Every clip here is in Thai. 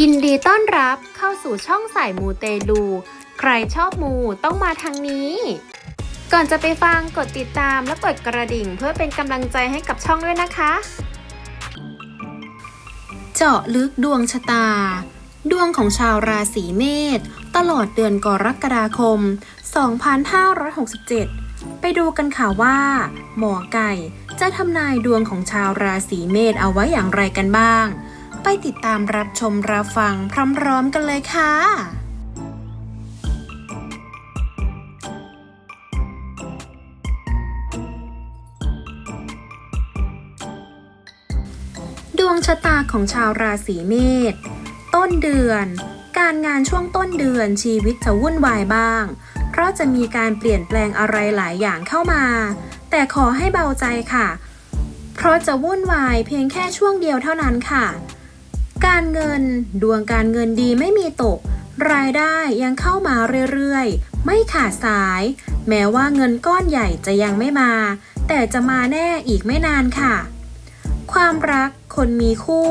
ยินดีต้อนรับเข้าสู่ช่องสายมูเตลู ใครชอบมูต้องมาทางนี้ ก่อนจะไปฟังกดติดตามและกดกระดิ่งเพื่อเป็นกำลังใจให้กับช่องด้วยนะคะ เจาะลึกดวงชะตา ดวงของชาวราศีเมษตลอดเดือนกรกฎาคม 2567 ไปดูกันค่ะว่า หมอไก่ จะทำนายดวงของชาวราศีเมษเอาไว้อย่างไรกันบ้าง ไปติดตามรับชมรับฟังพร้อมๆกันเลยค่ะดวงชะตาของชาวราศีเมษต้นเดือน การงานช่วงต้นเดือนชีวิตจะวุ่นวายบ้าง เพราะจะมีการเปลี่ยนแปลงอะไรหลายอย่างเข้ามา แต่ขอให้เบาใจค่ะ เพราะจะวุ่นวายเพียงแค่ช่วงเดียวเท่านั้นค่ะ การเงินดวงการเงินดีไม่มีตก รายได้ยังเข้ามาเรื่อยๆ ไม่ขาดสาย แม้ว่าเงินก้อนใหญ่จะยังไม่มา แต่จะมาแน่อีกไม่นานค่ะ ความรักคนมีคู่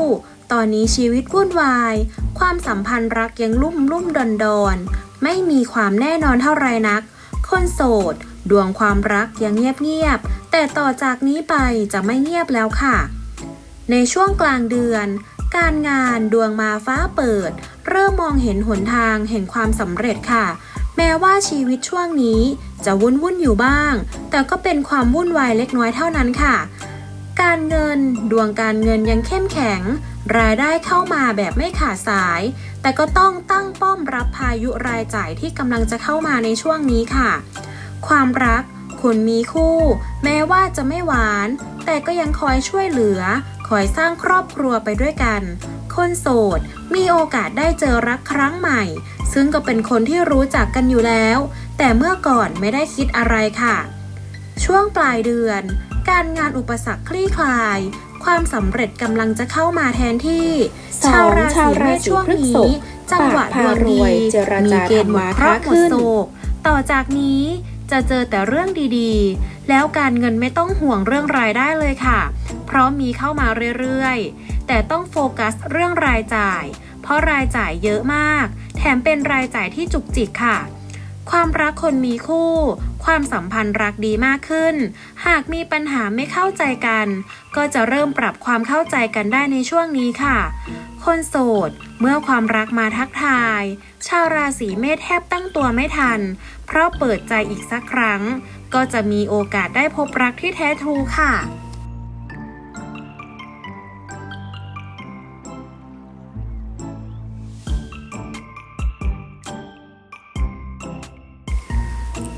ตอนนี้ชีวิตวุ่นวาย ความสัมพันธ์รักยังลุ่มลุ่มดอนดอนๆไม่มีความแน่นอนเท่าไรนัก คนโสด ดวงความรักยังเงียบเงียบๆ แต่ต่อจากนี้ไปจะไม่เงียบแล้วค่ะ ในช่วงกลางเดือน การงานดวงมาฟ้าเปิด เริ่มมองเห็นหนทางแห่งความสำเร็จค่ะ แม้ว่าชีวิตช่วงนี้จะวุ่นวุ่นอยู่บ้าง แต่ก็เป็นความวุ่นวายเล็กน้อยเท่านั้นค่ะ การเงินดวงการเงินยังเข้มแข็ง รายได้เข้ามาแบบไม่ขาดสาย แต่ก็ต้องตั้งป้อมรับพายุรายจ่ายที่กำลังจะเข้ามาในช่วงนี้ค่ะ ความรัก คนมีคู่ แม้ว่าจะไม่หวาน แต่ก็ยังคอยช่วยเหลือ คอยสร้างครอบครัวไปด้วยกัน คนโสด มีโอกาสได้เจอรักครั้งใหม่ ซึ่งก็เป็นคนที่รู้จักกันอยู่แล้ว แต่เมื่อก่อนไม่ได้คิดอะไรค่ะ ช่วงปลายเดือน การงานอุปสรรคคลี่คลายความสำเร็จกำลังจะเข้ามาแทนที่สองชาวราศีช่วงพฤษนี้ภจังหวะดวงปากพารดีวยเจรจามีเกณฑ์หมดธรรมะเคราะห์หมค้าขึ้ดนโศกต่อจากนี้ จะเจอแต่เรื่องดีๆ แล้วการเงินไม่ต้องห่วงเรื่องรายได้เลยค่ะ เพราะมีเข้ามาเรื่อยๆ แต่ต้องโฟกัสเรื่องรายจ่าย เพราะรายจ่ายเยอะมาก แถมเป็นรายจ่ายที่จุกจิกค่ะ ความรักคนมีคู่ ความสัมพันธ์รักดีมากขึ้น หากมีปัญหาไม่เข้าใจกัน ก็จะเริ่มปรับความเข้าใจกันได้ในช่วงนี้ค่ะ คนโสด เมื่อความรักมาทักทาย ชาวราศีเมษแทบตั้งตัวไม่ทัน เพราะเปิดใจอีกสักครั้ง ก็จะมีโอกาสได้พบรักที่แท้ทรูค่ะ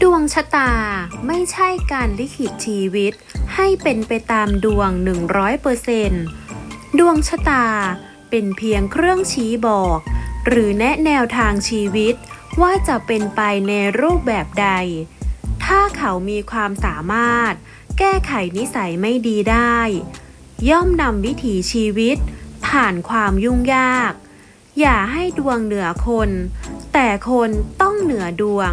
ดวงชะตาไม่ใช่การลิขิตชีวิต ให้เป็นไปตามดวง 100%ดวงชะตาเป็นเพียงเครื่องชี้บอก หรือแนะแนวทางชีวิตว่าจะเป็นไปในรูปแบบใด ถ้าเขามีความสามารถ แก้ไขนิสัยไม่ดีได้ ย่อมนำวิถีชีวิต ผ่านความยุ่งยาก อย่าให้ดวงเหนือคน แต่คนต้องเหนือดวง